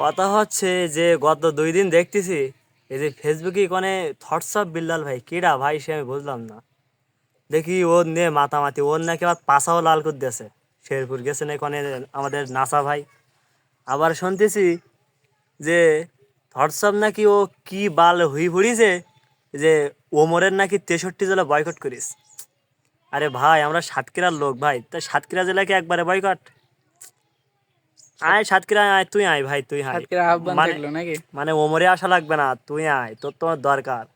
কথা হচ্ছে যে গত দুই দিন দেখতেছি, এই যে ফেসবুকে কোনে থটসঅপ বিল্লাল ভাই কিরা ভাই সে আমি বুঝলাম না। দেখি ওর নিয়ে মাতামাতি, ওর নাকি আবার পাশাও লাল করে শেরপুর গেছে না কোনে আমাদের নাসা ভাই। আবার শুনতেছি যে থটসঅপ নাকি ও কি বাল হুই ফুড়িছে, যে ওমরের নাকি তেষট্টি জেলা বয়কট করিস। আরে ভাই, আমরা সাতক্ষীরার লোক ভাই, তা সাতক্ষীরা জেলাকে একবারে বয়কট আয় সাতক্ষীরা আয় তুই আয় ভাই তুই আয়। আজকের আহ্বান মানে- থাকল নাকি? মানে ওমরে আসা লাগবে না তুই আয় তোর তোমার দরকার।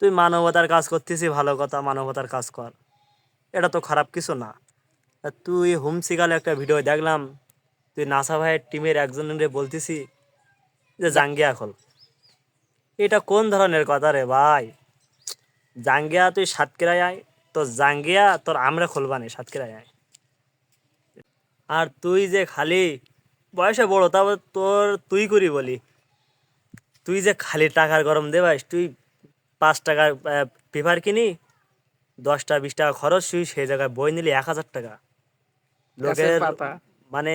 তুই মানবতার কাজ করতেছি ভালো কথা মানবতার কাজ কর। এটা তো খারাপ কিছু না। তুই হুমসিকালে একটা ভিডিও দেখলাম তুই নাসা ভাইয়ের টিমের একজনের বলতেছি যে জাঙ্গিয়া খোল। এটা কোন ধরনের কথা রে ভাই? জাঙ্গিয়া তুই সাতক্ষীরায় আয় তোর জাঙ্গিয়া তোর আমরা খুলবানি সাতক্ষীরায় আয়। আর তুই যে খালি বয়সে বড় তারপর তোর তুই করি বলি। তুই যে খালি টাকার গরম দেবাস তুই পাঁচ টাকার পেপার কিনি দশটা বিশ টাকা খরচ তুই সেই জায়গায় বই নিলি এক হাজার টাকা। লোকের মানে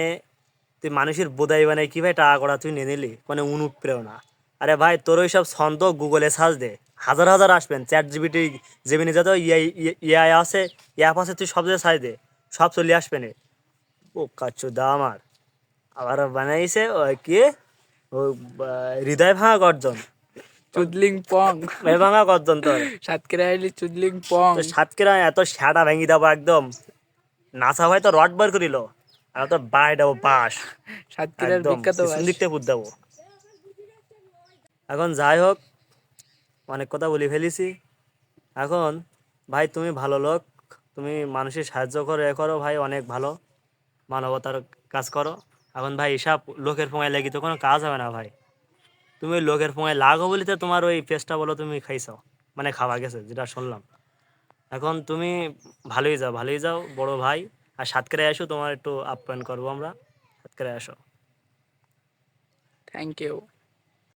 তুই মানুষের বোধাই মানে কি ভাই টাকা করা তুই নিয়ে নিলি মানে অনুপ্রেরণা আরে ভাই তোর ওই সব ছন্দ গুগলে সার্চ দে হাজার হাজার আসবেন চ্যাট জিবিটি জিবিনি যত ইয়ে, ইআই আছে অ্যাপ আছে তুই সব জায়গায় সার্চ দে সব চলে আসবেন ও কাচ্চু দা আমার। আবার বানাইছে ওই কি? ও হৃদয় ভাঙা গর্জন। চুদলিং পং। হৃদয় ভাঙা গর্জন তোর। সাতক্ষীরা আইলি চুদলিং পং। তো সাতক্ষীরা এত শ্যাটা ভেঙে দেবো একদম। নাসা ভাই তো রড বার করিল। আর তো বাই দেবো বাস সাতক্ষীরার একদম বিখ্যাত পিছন বাস। দিক থেকে পুঁত দেবো। এখন যাই হোক অনেক কথা বলে ফেলেছি। এখন ভাই তুমি ভালো লোক। তুমি মানুষের সাহায্য করো এ করো ভাই অনেক ভালো। মানবতার কাজ করো। এখন ভাই এসব লোকের ফোঁয়ায় লাগি তো কোনো কাজ হবে না ভাই। তুমি লোকের ফোঁয়ায় লাগো বলি তো তোমার ওই পেস্টটা বলো তুমি খাইছো মানে খাওয়া গেছে যেটা শুনলাম। এখন তুমি ভালোই যাও ভালোই যাও বড় ভাই। আর সাতকেরায় আসো তোমার একটু আপ্যায়ন করব আমরা। সাতকেরায় আসো থ্যাংক ইউ